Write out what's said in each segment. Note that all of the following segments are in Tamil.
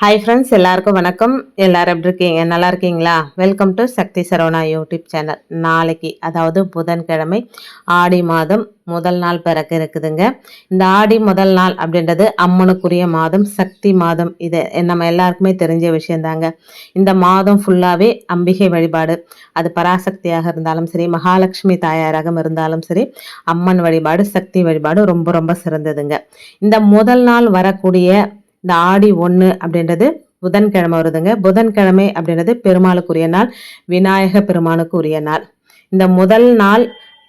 ஹாய் ஃப்ரெண்ட்ஸ் எல்லாருக்கும் வணக்கம். எல்லாரும் எப்படி இருக்கீங்க? நல்லா இருக்கீங்களா? Welcome to Shakti Saravana YouTube channel நாளைக்கு அதாவது புதன்கிழமை ஆடி மாதம் முதல் நாள் பிறக்க இருக்குதுங்க. இந்த ஆடி முதல் நாள் அப்படின்றது அம்மனுக்குரிய மாதம் சக்தி மாதம். இது நம்ம எல்லாருக்குமே தெரிஞ்ச விஷயந்தாங்க இந்த மாதம் ஃபுல்லாகவே அம்பிகை வழிபாடு. அது பராசக்தியாக இருந்தாலும் சரி மகாலட்சுமி தாயாராக இருந்தாலும் சரி அம்மன் வழிபாடு சக்தி வழிபாடு ரொம்ப ரொம்ப சிறந்ததுங்க. இந்த முதல் நாள் வரக்கூடிய இந்த ஆடி ஒன்று அப்படின்றது புதன்கிழமை வருதுங்க. புதன்கிழமை அப்படின்றது பெருமாளுக்குரிய நாள் விநாயக பெருமானுக்கு உரிய நாள். இந்த முதல் நாள்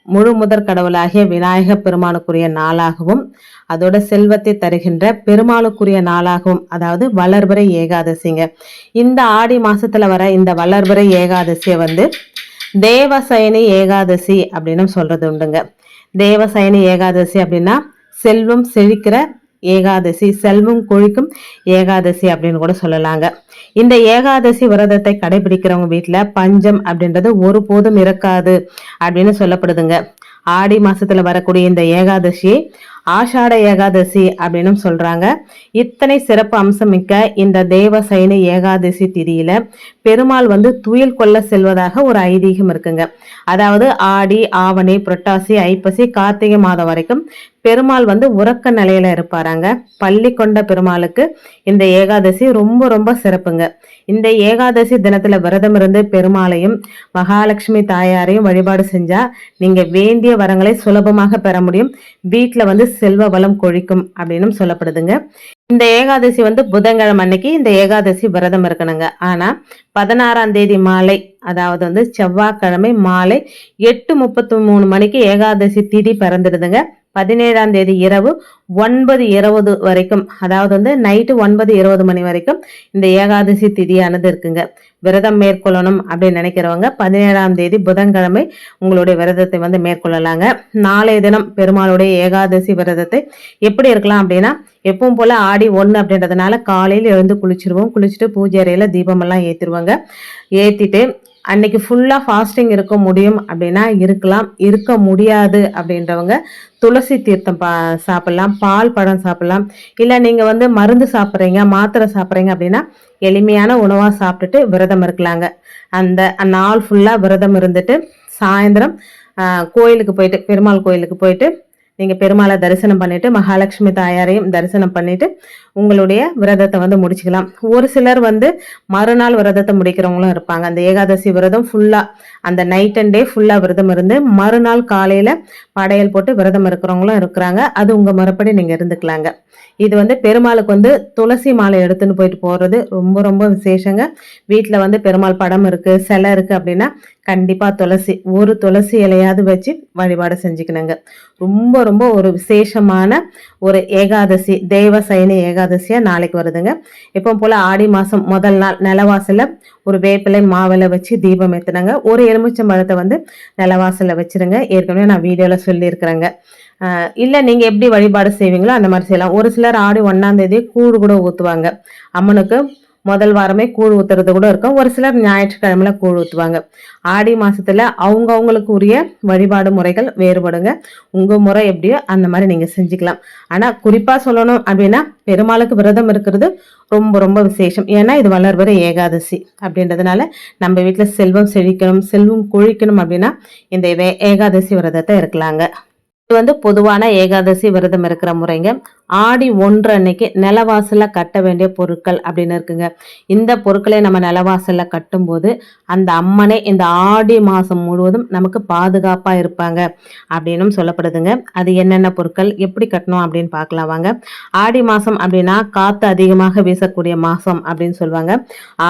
முழு முதற் கடவுளாகிய விநாயக பெருமானுக்குரிய நாளாகவும் அதோட செல்வத்தை தருகின்ற பெருமாளுக்குரிய நாளாகவும் அதாவது வளர்பிறை ஏகாதசிங்க. இந்த ஆடி மாசத்துல வர இந்த வளர்பிறை ஏகாதசியை வந்து தேவசயனி ஏகாதசி அப்படின்னு சொல்றது உண்டுங்க. தேவசயனி ஏகாதசி அப்படின்னா செல்வம் செழிக்கிற ஏகாதசி செல்வம் கொழிக்கும் ஏகாதசி அப்படின்னு கூட சொல்லலாங்க. இந்த ஏகாதசி விரதத்தை கடைபிடிக்கிறவங்க வீட்டில் பஞ்சம் அப்படின்றது ஒருபோதும் இருக்காது அப்படின்னு சொல்லப்படுதுங்க. ஆடி மாசத்துல வரக்கூடிய இந்த ஏகாதசி ஆஷாட ஏகாதசி அப்படின்னு சொல்றாங்க. இத்தனை சிறப்பு அம்சம் மிக்க இந்த தேவ சைனி ஏகாதசி திதியில பெருமாள் வந்து துயில் கொள்ள செல்வதாக ஒரு ஐதீகம் இருக்குங்க. அதாவது ஆடி ஆவணி புரட்டாசி ஐப்பசி கார்த்திகை மாதம் வரைக்கும் பெருமாள் வந்து உறக்க நிலையில இருப்பாராங்க. பள்ளி கொண்ட பெருமாளுக்கு இந்த ஏகாதசி ரொம்ப ரொம்ப சிறப்புங்க. இந்த ஏகாதசி தினத்துல விரதம் இருந்து பெருமாளையும் மகாலட்சுமி தாயாரையும் வழிபாடு செஞ்சா நீங்க வேண்டிய வரங்களை சுலபமாக பெற முடியும். வீட்டுல வந்து செல்வ வளம் கொழிக்கும் அப்படின்னு சொல்லப்படுதுங்க. இந்த ஏகாதசி வந்து புதன்கிழமை அன்னைக்கு இந்த ஏகாதசி விரதம் இருக்கணுங்க. ஆனா பதினாறாம் தேதி மாலை அதாவது வந்து செவ்வாய்க்கிழமை மாலை எட்டு முப்பத்தி மூணு மணிக்கு ஏகாதசி திதி பிறந்துடுதுங்க. பதினேழாம் தேதி இரவு ஒன்பது இருபது வரைக்கும் அதாவது வந்து நைட்டு ஒன்பது இருபது மணி வரைக்கும் இந்த ஏகாதசி திதியானது இருக்குங்க. விரதம் மேற்கொள்ளணும் அப்படின்னு நினைக்கிறவங்க பதினேழாம் தேதி புதன்கிழமை உங்களுடைய விரதத்தை வந்து மேற்கொள்ளலாங்க. நாளைய தினம் பெருமாளுடைய ஏகாதசி விரதத்தை எப்படி இருக்கலாம் அப்படின்னா எப்பவும் போல ஆடி ஒன்று அப்படின்றதுனால காலையில் எழுந்து குளிச்சிருவோம். குளிச்சுட்டு பூஜை அறையில் தீபமெல்லாம் ஏற்றிடுவாங்க ஏற்றிட்டு அன்னைக்கு ஃபுல்லாக ஃபாஸ்டிங் இருக்க முடியும் அப்படின்னா இருக்கலாம். இருக்க முடியாது அப்படின்றவங்க துளசி தீர்த்தம் பா சாப்பிட்லாம். பால் பழம் சாப்பிட்லாம். இல்லை நீங்கள் வந்து மருந்து சாப்பிட்றீங்க மாத்திரை சாப்பிட்றீங்க அப்படின்னா எளிமையான உணவாக சாப்பிட்டுட்டு விரதம் இருக்கலாங்க. அந்த நாள் ஃபுல்லாக விரதம் இருந்துட்டு சாயந்தரம் கோயிலுக்கு போயிட்டு பெருமாள் கோயிலுக்கு போயிட்டு நீங்கள் பெருமாளை தரிசனம் பண்ணிட்டு மகாலட்சுமி தாயாரையும் தரிசனம் பண்ணிட்டு உங்களுடைய விரதத்தை வந்து முடிச்சுக்கலாம். ஒரு சிலர் வந்து மறுநாள் விரதத்தை முடிக்கிறவங்களும் இருப்பாங்க. அந்த ஏகாதசி விரதம் ஃபுல்லாக அந்த நைட் அண்ட் டே ஃபுல்லாக விரதம் இருந்து மறுநாள் காலையில் படையல் போட்டு விரதம் இருக்கிறவங்களும் இருக்கிறாங்க. அது உங்கள் முறைப்படி நீங்கள் இருந்துக்கலாங்க. இது வந்து பெருமாளுக்கு வந்து துளசி மாலை எடுத்துன்னு போயிட்டு போகிறது ரொம்ப ரொம்ப விசேஷங்க. வீட்டில் வந்து பெருமாள் படம் இருக்குது சிலை இருக்குது அப்படின்னா கண்டிப்பாக துளசி ஒரு துளசி இலையாவது வச்சு வழிபாடு செஞ்சுக்கணுங்க. ரொம்ப ரொம்ப ஒரு விசேஷமான ஒரு ஏகாதசி தெய்வ சைன ஏகாதசியாக நாளைக்கு வருதுங்க. இப்போ போல் ஆடி மாதம் முதல் நாள் நிலவாசலில் ஒரு வேப்பிலை மாவிலை வச்சு தீபம் ஏற்றுனாங்க ஒரு எலுமிச்சம்பழத்தை வந்து நிலவாசலில் வச்சுருங்க. ஏற்கனவே நான் வீடியோவில் சொல்லியிருக்கிறேங்க. இல்லை நீங்கள் எப்படி வழிபாடு செய்வீங்களோ அந்த மாதிரி செய்யலாம். ஒரு சிலர் ஆடி ஒன்றாந்தேதி கூழ் கூட ஊற்றுவாங்க அம்மனுக்கு முதல் வாரமே கூழ் ஊற்றுறது கூட இருக்கும். ஒரு சிலர் ஞாயிற்றுக்கிழமையில கூழ் ஊற்றுவாங்க ஆடி மாதத்தில் அவங்க அவங்களுக்கு உரிய வழிபாடு முறைகள் வேறுபடுங்க. உங்கள் முறை எப்படியோ அந்த மாதிரி நீங்கள் செஞ்சுக்கலாம். ஆனால் குறிப்பாக சொல்லணும் அப்படின்னா பெருமாளுக்கு விரதம் இருக்கிறது ரொம்ப ரொம்ப விசேஷம். ஏன்னா இது வளர்வர ஏகாதசி அப்படின்றதுனால நம்ம வீட்டில் செல்வம் செழிக்கணும் செல்வம் கொழிக்கணும் அப்படின்னா இந்த ஏகாதசி விரதத்தை இருக்கலாங்க. இது வந்து பொதுவான ஏகாதசி விரதம் இருக்கிற முறைங்க. ஆடி ஒன்று அன்னைக்கு நிலவாசலில் கட்ட வேண்டிய பொருட்கள் அப்படின்னு இருக்குங்க. இந்த பொருட்களை நம்ம நிலவாசலில் கட்டும்போது அந்த அம்மனை இந்த ஆடி மாதம் முழுவதும் நமக்கு பாதுகாப்பாக இருப்பாங்க அப்படின்னும் சொல்லப்படுதுங்க. அது என்னென்ன பொருட்கள் எப்படி கட்டணும் அப்படின்னு பார்க்கலாம் வாங்க. ஆடி மாதம் அப்படின்னா காற்று அதிகமாக வீசக்கூடிய மாதம் அப்படின்னு சொல்லுவாங்க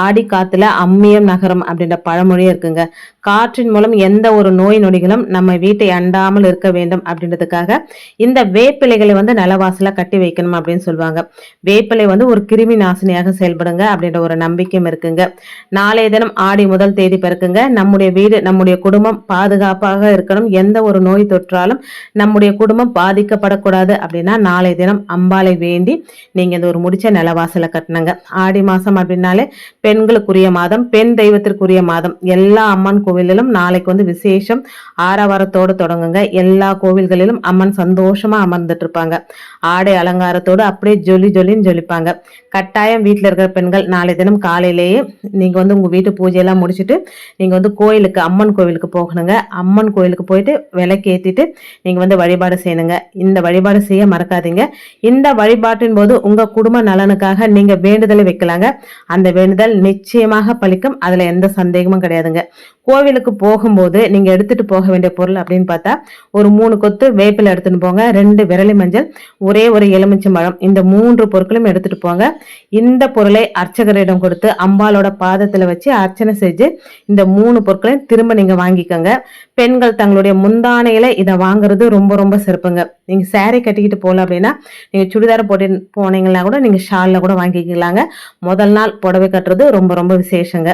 ஆடி காற்றுல அம்மியம் நகரம் அப்படின்ற பழமொழியே இருக்குங்க. காற்றின் மூலம் எந்த ஒரு நோய் நொடிகளும் நம்ம வீட்டை அண்டாமல் இருக்க வேண்டும் அப்படின்றதுக்காக இந்த வேப்பிலைகளை வந்து நிலவாசல கட்டி வைக்கணும் அப்படின்னு சொல்லுவாங்க. வேப்பிலை வந்து ஒரு கிருமி நாசினியாக செயல்படுங்க அப்படின்ற ஒரு நம்பிக்கையும் இருக்குங்க. நாளைய தினம் ஆடி முதல் தேதி பிறக்குங்க. நம்முடைய வீடு நம்முடைய குடும்பம் பாதுகாப்பாக இருக்கணும். எந்த ஒரு நோய் தொற்றாலும் நம்முடைய குடும்பம் பாதிக்கப்படக்கூடாது அப்படின்னா நாளைய தினம் அம்பாலை வேண்டி நீங்க இந்த ஒரு முடிச்ச நிலவாசல கட்டினங்க ஆடி மாசம் அப்படின்னாலே பெண்களுக்குரிய மாதம் பெண் தெய்வத்திற்குரிய மாதம். எல்லா அம்மன் கோவில் கோவிலிலும் நாளைக்கு வந்து விசேஷம் ஆரவாரத்தோடு தொடங்குங்க. எல்லா கோவில்களிலும் அம்மன் சந்தோஷமா அமர்ந்துட்டு இருப்பாங்க ஆடை அலங்காரத்தோடு அப்படியே ஜொலி ஜொலின்னு ஜொலிப்பாங்க. கட்டாயம் வீட்டில் இருக்கிற பெண்கள் நாளை தினம் காலையிலேயே நீங்கள் வந்து உங்கள் வீட்டு பூஜையெல்லாம் முடிச்சுட்டு நீங்க வந்து கோயிலுக்கு அம்மன் கோவிலுக்கு போகணுங்க. அம்மன் கோயிலுக்கு போயிட்டு விளக்கேத்திட்டு நீங்க வந்து வழிபாடு செய்யணுங்க. இந்த வழிபாடு செய்ய மறக்காதீங்க. இந்த வழிபாட்டின் போது உங்க குடும்ப நலனுக்காக நீங்க வேண்டுதலை வைக்கலாங்க. அந்த வேண்டுதல் நிச்சயமாக பலிக்கும். அதுல எந்த சந்தேகமும் கிடையாதுங்க. கோவிலுக்கு போகும்போது நீங்க எடுத்துட்டு போக வேண்டிய பொருள் அப்படின்னு பார்த்தா ஒரு மூணு கொத்து வேப்பில எடுத்துட்டு போங்க ரெண்டு விரலி மஞ்சள் ஒரே ஒரு எலுமிச்சை பழம் இந்த மூன்று பொருட்களும் எடுத்துட்டு போங்க. இந்த பொருளை அர்ச்சகரிடம் கொடுத்து அம்பாலோட பாதத்துல வச்சு அர்ச்சனை செஞ்சு இந்த மூணு பொருட்களையும் திரும்ப நீங்க வாங்கிக்கோங்க. பெண்கள் தங்களுடைய முந்தானையில இதை வாங்குறது ரொம்ப ரொம்ப சிறப்புங்க. நீங்க சேரீ கட்டிக்கிட்டு போகல அப்படின்னா நீங்க சுடிதார் போட்டு போனீங்கன்னா கூட நீங்க ஷாலில் கூட வாங்கிக்கலாங்க. முதல் நாள் புடவை கட்டுறது ரொம்ப ரொம்ப விசேஷங்க.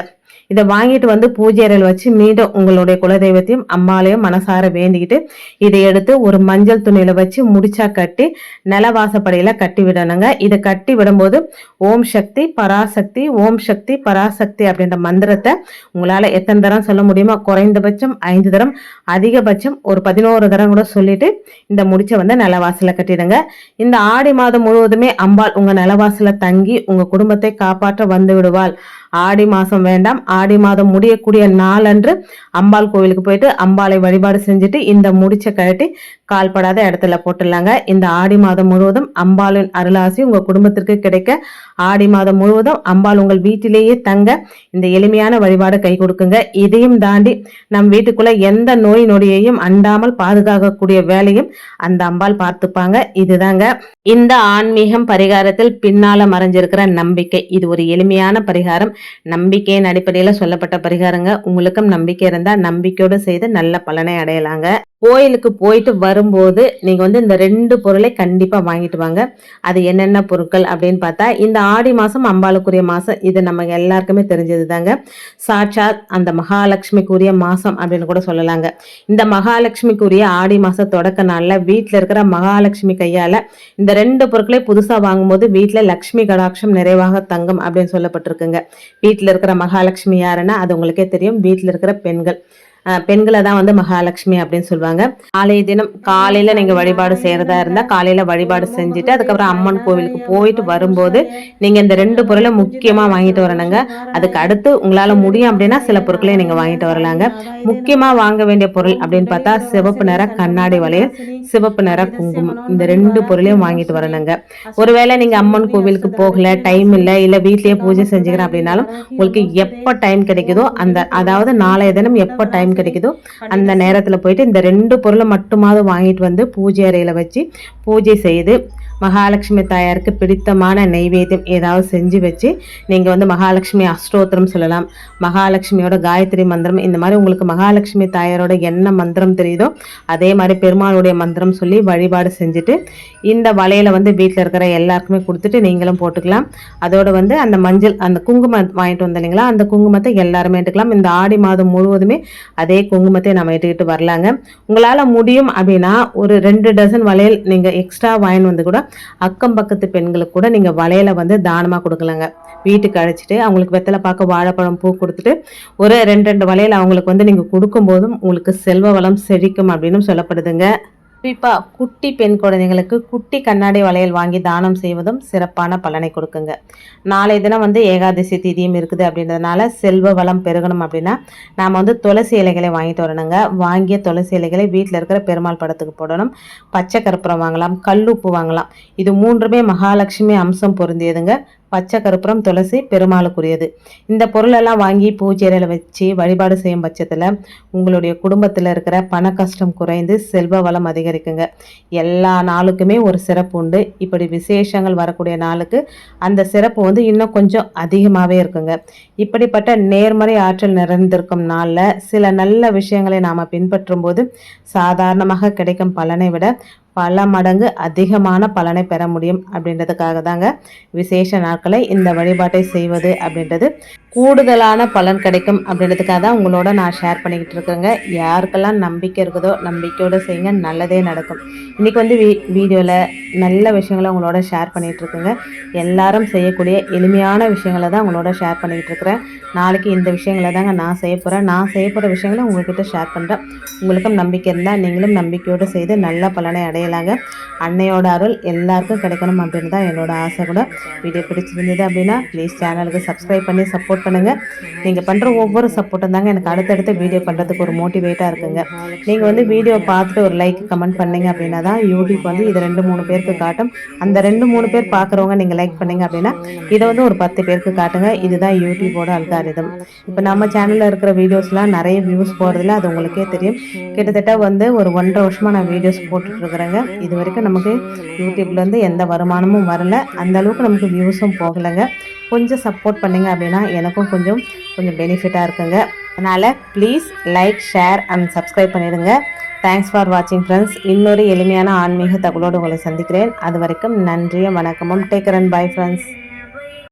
இதை வாங்கிட்டு வந்து பூஜை அறையில் வச்சு மீண்டும் உங்களுடைய குலதெய்வத்தையும் அம்மாலையும் மனசார வேண்டிக்கிட்டு இதை எடுத்து ஒரு மஞ்சள் துணியில வச்சு முடிச்சா கட்டி நிலவாசப்படையில கட்டி விடணுங்க. இதை கட்டி விடும்போது ஓம் சக்தி பராசக்தி ஓம் சக்தி பராசக்தி அப்படின்ற மந்திரத்தை உங்களால எத்தனை தரம் சொல்ல முடியுமோ குறைந்தபட்சம் ஐந்து தரம் அதிகபட்சம் ஒரு பதினோரு தரம் கூட சொல்லிட்டு இந்த முடிச்ச வந்து நிலவாசல கட்டிடுங்க. இந்த ஆடி மாதம் முழுவதுமே அம்பாள் உங்க நிலவாசல தங்கி உங்க குடும்பத்தை காப்பாற்ற வந்து விடுவாள். ஆடி மாதம் வேண்டாம். ஆடி மாதம் முடியக்கூடிய நாளன்று அம்பாள் கோவிலுக்கு போயிட்டு அம்பாளை வழிபாடு செஞ்சுட்டு இந்த முடிச்ச கழட்டி கால்படாத இடத்துல போட்டுடலாங்க. இந்த ஆடி மாதம் முழுவதும் அம்பாளின் அருளாசி உங்கள் குடும்பத்திற்கு கிடைக்க. ஆடி மாதம் முழுவதும் அம்பாள் உங்கள் வீட்டிலேயே தங்க. இந்த எளிமையான வழிபாடு கை கொடுக்குங்க. இதையும் தாண்டி நம் வீட்டுக்குள்ள எந்த நோய் நொடியையும் அண்டாமல் பாதுகாக்கக்கூடிய வேலையும் அந்த அம்பாள் பார்த்துப்பாங்க. இதுதாங்க. இந்த ஆன்மீகம் பரிகாரத்தில் பின்னால மறைஞ்சிருக்கிற நம்பிக்கை. இது ஒரு எளிமையான பரிகாரம். நம்பிக்கையின் அடிப்படையில் சொல்லப்பட்ட பரிகாரங்க. உங்களுக்கும் நம்பிக்கை இருந்தால் நம்பிக்கையோடு செய்து நல்ல பலனை அடையலாங்க. கோயிலுக்கு போயிட்டு வரும்போது நீங்கள் வந்து இந்த ரெண்டு பொருளை கண்டிப்பாக வாங்கிட்டு வாங்க. அது என்னென்ன பொருட்கள் அப்படின்னு பார்த்தா இந்த ஆடி மாதம் அம்பாளுக்குரிய மாதம் இது நம்ம எல்லாருக்குமே தெரிஞ்சது தாங்க சாட்சாத் அந்த மகாலட்சுமிக்குரிய மாதம் அப்படின்னு கூட சொல்லலாங்க. இந்த மகாலட்சுமிக்குரிய ஆடி மாதம் தொடக்க நாளில் வீட்டில் இருக்கிற மகாலட்சுமி கையால் இந்த ரெண்டு பொருட்களை புதுசாக வாங்கும்போது வீட்டில் லக்ஷ்மி கடாட்சம் நிறைவாக தங்கும் அப்படின்னு சொல்லப்பட்டிருக்குங்க. வீட்டில் இருக்கிற மகாலட்சுமி யாருன்னா அது உங்களுக்கே தெரியும். வீட்டில் இருக்கிற பெண்கள். பெண்களை தான் வந்து மகாலட்சுமி அப்படின்னு சொல்லுவாங்க. ஆலய தினம் காலையில நீங்க வழிபாடு செய்யறதா இருந்தா காலையில வழிபாடு செஞ்சுட்டு அதுக்கப்புறம் அம்மன் கோவிலுக்கு போயிட்டு வரும்போது நீங்க இந்த ரெண்டு பொருளை முக்கியமா வாங்கிட்டு வரணுங்க. அதுக்கு அடுத்து உங்களால முடியும் அப்படின்னா சில பொருட்களையும் நீங்க வாங்கிட்டு வரலாங்க. முக்கியமா வாங்க வேண்டிய பொருள் அப்படின்னு பார்த்தா சிவப்பு நிற கண்ணாடி வளையல் சிவப்பு நிற குங்குமம். இந்த ரெண்டு பொருளையும் வாங்கிட்டு வரணுங்க. ஒருவேளை நீங்க அம்மன் கோவிலுக்கு போகல டைம் இல்லை இல்ல வீட்லயே பூஜை செஞ்சுக்கிறேன் அப்படின்னாலும் உங்களுக்கு எப்போ டைம் கிடைக்குதோ அந்த அதாவது நாளைய தினம் எப்போ டைம் கிடைக்குதோ? அந்த நேரத்துல போயிட்டு இந்த ரெண்டு பொருளை மட்டுமாவது வாங்கிட்டு வந்து பூஜை அறையில வச்சு பூஜை செய்து மகாலட்சுமி தாயாருக்கு பிடித்தமான நெய்வேத்தியம் ஏதாவது செஞ்சு வச்சு நீங்கள் வந்து மகாலட்சுமி அஷ்டோத்திரம் சொல்லலாம். மகாலட்சுமியோட காயத்ரி மந்திரம் இந்த மாதிரி உங்களுக்கு மகாலட்சுமி தாயாரோட என்ன மந்திரம் தெரியுதோ அதே மாதிரி பெருமாளுடைய மந்திரம் சொல்லி வழிபாடு செஞ்சுட்டு இந்த வலையில் வந்து வீட்டில் இருக்கிற எல்லாருக்குமே கொடுத்துட்டு நீங்களும் போட்டுக்கலாம். அதோடு வந்து அந்த மஞ்சள் அந்த குங்குமம் வாங்கிட்டு வந்தோம் இல்லைங்களா அந்த குங்குமத்தை எல்லாருமே எடுத்துக்கலாம். இந்த ஆடி மாதம் முழுவதுமே அதே குங்குமத்தை நம்ம எடுத்துக்கிட்டு வரலாங்க. உங்களால் முடியும் அப்படின்னா ஒரு ரெண்டு டசன் வளையல் நீங்கள் எக்ஸ்ட்ரா வாங்கிட்டு வந்து கூட அக்கம் பக்கத்து பெண்களுக்கு கூட நீங்கள் வலையில் வந்து தானமாக கொடுக்கலாங்க. வீட்டுக்கு அழைச்சிட்டு அவங்களுக்கு வெத்தலை பார்க்க வாழைப்பழம் பூ கொடுத்துட்டு ஒரு ரெண்டு ரெண்டு வளையல் அவங்களுக்கு வந்து நீங்கள் கொடுக்கும்போதும் உங்களுக்கு செல்வ வளம் செழிக்கும் அப்படின்னு சொல்லப்படுதுங்க. குறிப்பாக குட்டி பெண் குழந்தைங்களுக்கு குட்டி கண்ணாடி வளையல் வாங்கி தானம் செய்வதும் சிறப்பான பலனை கொடுக்குங்க. நாளைய தினம் வந்து ஏகாதசி திதியும் இருக்குது அப்படின்றதுனால செல்வ வளம் பெருகணும் அப்படின்னா நாம் வந்து துளசி இலைகளை வாங்கிட்டு வரணுங்க வாங்கிய துளசி இலைகளை வீட்டில் இருக்கிற பெருமாள் படத்துக்கு போடணும். பச்சை கற்பூரம் வாங்கலாம் கல்லுப்பு வாங்கலாம். இது மூன்றுமே மகாலட்சுமி அம்சம் பொருந்தியதுங்க. பச்சை கருப்புறம் துளசி பெருமாளுக்குரியது. இந்த பொருளெல்லாம் வாங்கி பூஜையில் வச்சு வழிபாடு செய்யும் பட்சத்தில் உங்களுடைய குடும்பத்தில் இருக்கிற பண கஷ்டம் குறைந்து செல்வ வளம் அதிகரிக்குங்க. எல்லா நாளுக்குமே ஒரு சிறப்பு உண்டு. இப்படி விசேஷங்கள் வரக்கூடிய நாளுக்கு அந்த சிறப்பு வந்து இன்னும் கொஞ்சம் அதிகமாகவே இருக்குங்க. இப்படிப்பட்ட நேர்மறை ஆற்றல் நிறைந்திருக்கும் நாளில் சில நல்ல விஷயங்களை நாம் பின்பற்றும் போது சாதாரணமாக கிடைக்கும் பலனை விட பல மடங்கு அதிகமான பலனை பெற முடியும் அப்படின்றதுக்காக தாங்க விசேஷ நாட்களை இந்த வழிபாட்டை செய்வது அப்படின்றது. கூடுதலான பலன் கிடைக்கும் அப்படின்றதுக்காக தான் உங்களோட நான் ஷேர் பண்ணிக்கிட்டு இருக்கேங்க. யாருக்கெல்லாம் நம்பிக்கை இருக்குதோ நம்பிக்கையோடு செய்யுங்க. நல்லதே நடக்கும். இன்றைக்கி வந்து வீ வீடியோவில் நல்ல விஷயங்களை உங்களோட ஷேர் பண்ணிகிட்டு இருக்குங்க. எல்லாரும் செய்யக்கூடிய எளிமையான விஷயங்களை தான் உங்களோட ஷேர் பண்ணிக்கிட்டு இருக்கிறேன். நாளைக்கு இந்த விஷயங்களை தாங்க நான் செய்ய போகிறேன் நான் செய்ய போகிற விஷயங்களை உங்கள்கிட்ட ஷேர் பண்ணுறேன் உங்களுக்கும் நம்பிக்கை இருந்தால் நீங்களும் நம்பிக்கையோடு செய்து நல்ல பலனை அடையலாங்க. அன்னையோட அருள் எல்லாருக்கும் கிடைக்கணும் அப்படின்னு தான் என்னோட ஆசை கூட. வீடியோ பிடிச்சிருந்தது அப்படின்னா ப்ளீஸ் சேனலுக்கு சப்ஸ்கிரைப் பண்ணி சப்போர்ட் பண்ணுங்கள் நீங்கள் பண்ணுற ஒவ்வொரு சப்போர்ட்டும் தாங்க எனக்கு அடுத்தடுத்து வீடியோ பண்ணுறதுக்கு ஒரு மோட்டிவேட்டாக இருக்குங்க. நீங்கள் வந்து வீடியோ பார்த்துட்டு ஒரு லைக் கமெண்ட் பண்ணீங்க அப்படின்னா தான் யூடியூப் வந்து இது ரெண்டு மூணு பேருக்கு காட்டும். அந்த ரெண்டு மூணு பேர் பார்க்குறவங்க நீங்கள் லைக் பண்ணீங்க அப்படின்னா இதை வந்து ஒரு பத்து பேருக்கு காட்டுங்க. இதுதான் யூடியூபோட அல்காரிதம் இப்போ நம்ம சேனலில் இருக்கிற வீடியோஸ்லாம் நிறைய வியூஸ் போகிறதுல அது உங்களுக்கே தெரியும். கிட்டத்தட்ட வந்து ஒரு ஒன்றரை வருஷமாக நான் வீடியோஸ் போட்டுட்ருக்குறேங்க இது வரைக்கும் நமக்கு யூடியூப்லேருந்து எந்த வருமானமும் வரல. அந்த அளவுக்கு நமக்கு வியூஸும் போகலைங்க. கொஞ்சம் சப்போர்ட் பண்ணுங்கள் அப்படின்னா எனக்கும் கொஞ்சம் கொஞ்சம் பெனிஃபிட்டாக இருக்குங்க. அதனால் please like share and subscribe பண்ணிடுங்க. தேங்க்ஸ் ஃபார் வாட்சிங் ஃப்ரெண்ட்ஸ் இன்னொரு எளிமையான ஆன்மீக தகவலோடு உங்களை சந்திக்கிறேன். அது வரைக்கும் நன்றியும் வணக்கமும். Take run bye friends